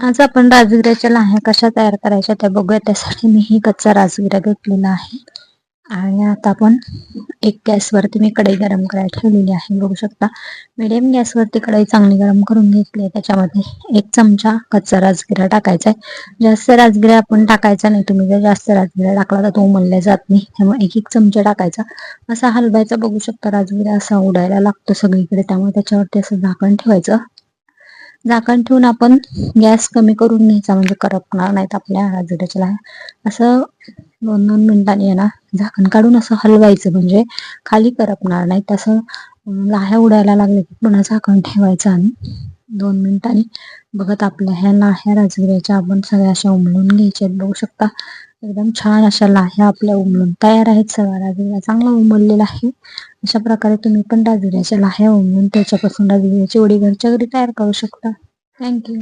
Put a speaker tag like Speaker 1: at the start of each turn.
Speaker 1: आज आपण राजगिऱ्याच्या लाह्या कशा तयार करायच्या त्या बघूया. त्यासाठी मी ही कच्चा राजगिरा घेतलेला आहे. आणि आता आपण एक गॅसवरती मी कढई गरम करायला ठेवलेली आहे. बघू शकता. मिडियम गॅसवरती कढई चांगली गरम करून घेतली आहे. त्याच्यामध्ये एक चमचा कच्चा राजगिरा टाकायचा आहे. जास्त राजगिरा आपण टाकायचा नाही. तुम्ही जर जास्त राजगिरा टाकला तर तो उमलल्या जात नाही. त्यामुळे एक एक चमचा टाकायचा. असा हलवायचा बघू शकता. राजगिरा असा उडायला लागतो सगळीकडे. त्यामुळे त्याच्यावरती असं झाकण ठेवायचं. झाकण ठेवून आपण गॅस कमी करून घ्यायचा म्हणजे करपणार नाहीत आपल्या राजगिऱ्याच्या लाह्या असं दोन दोन मिनिटांनी आहे ना झाकण काढून असं हलवायचं म्हणजे खाली करपणार नाही तसं लाह्या उडायला लागले की पुन्हा झाकण ठेवायचं आणि दोन मिनिटांनी बघत आपल्या ह्या लाह्या राजगिऱ्याच्या आपण सगळ्या अशा उमलून घ्यायच्या. बघू शकता एकदम छान अशा लाह्या आपल्या उमलून तयार आहेत सगळा राजगिरा. चांगला उमललेला आहे. अशा प्रकारे तुम्ही पण राजगिऱ्याच्या लाह्या उमलून त्याच्यापासून राजगिऱ्याची वडी घरच्या घरी तयार करू शकता. थँक्यू